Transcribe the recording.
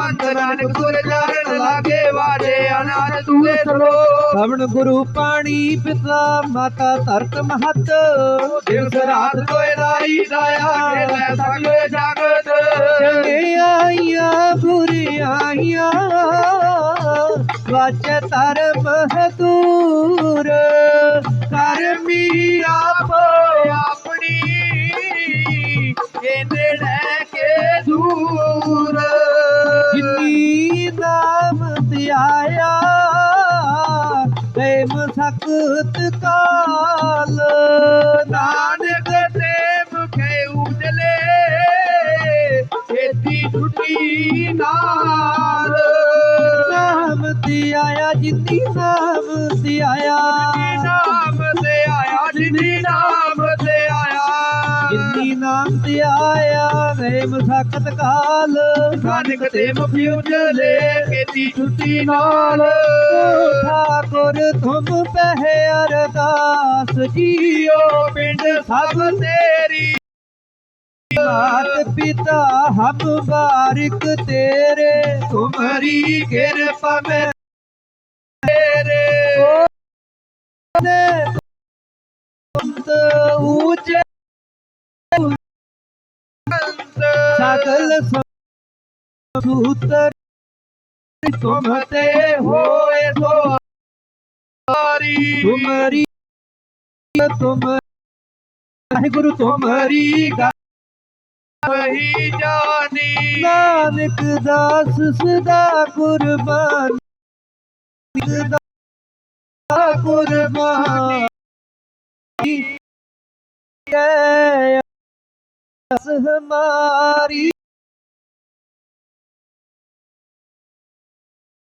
ਪੰਥ ਨਾਨਕ ਗੁਰ ਚਰਨ ਲਾਗੇ ਵਾਜੇ ਆਨੰਦ ਤੂਏ ਸਲੋ ਸਵਣ ਗੁਰੂ ਪਾਣੀ ਪਿਤਾ ਮਾਤਾ ਧਰਤ ਮਹਤ। ਦਿਵਸ ਰਾਤ ਕੋਏ ਰਾਈ ਦਾਇਆ ਸਗਲੇ ਜਗਤ। ਚੰਗਿਆਈਆਂ ਬੁਰੀਆਈਆਂ ਵਾਚ ਧਰਮ ਹਦੂਰ ਕਰਮੀ ਆਪ ਆਪਣੀ ਇਹ ਨੇੜੇ ਕੇ ਦੂਰ। ਨਾਮ ਧਿਆਇਆ ਪ੍ਰੇਮ ਸਖਤ ਕਾਲ। ਨਾਨਕ ਤੇ ਮੁਖੇ ਉਜਲੇ ਛੇਤੀ ਛੁੱਟੀ ਨਾਲ। ਨਾਮ ਧਿਆਇਆ ਜਿਨੀ ਨਾਮ ਨਾਮ ਧਿਆਇਆ ਪ੍ਰੇਮ ਸਖਤ ਕਾਲ। ਨਾਨਕ ਤੇ ਮੁਖੀ ਉਜਲੇ ਛੇਤੀ ਛੁੱਟੀ ਨਾਲ। ਠਾਕੁਰ ਤੁਮ ਪਹਿ ਅਰਦਾਸ ਜੀਓ ਪਿੰਡ ਸਭ ਤੇਰੀ। ਮਾਤ ਪਿਤਾ ਹਮ ਬਾਰਿਕ ਤੇਰੇ। ਤੁਮਰੀ ਕਿਰਪਾ ਮੈਂ ਤੇਰੇ। ਨੇ ਤੁਮਤ ਊਚੇ ਸਗਲ ਸੂਤਰ ਤੁਮ ਹੋਏ ਸੋ ਤੁਮਰੀ ਤੁਮ ਵਾਹਿਗੁਰੂ ਤੁਮਰੀ ਗਾ ਜਾਨੀ ਨਾਨਕ ਦਾਸ ਸਦਾ ਕੁਰਬਾਨ ਸਦਾ ਕੁਰਬਾਨ आसमारी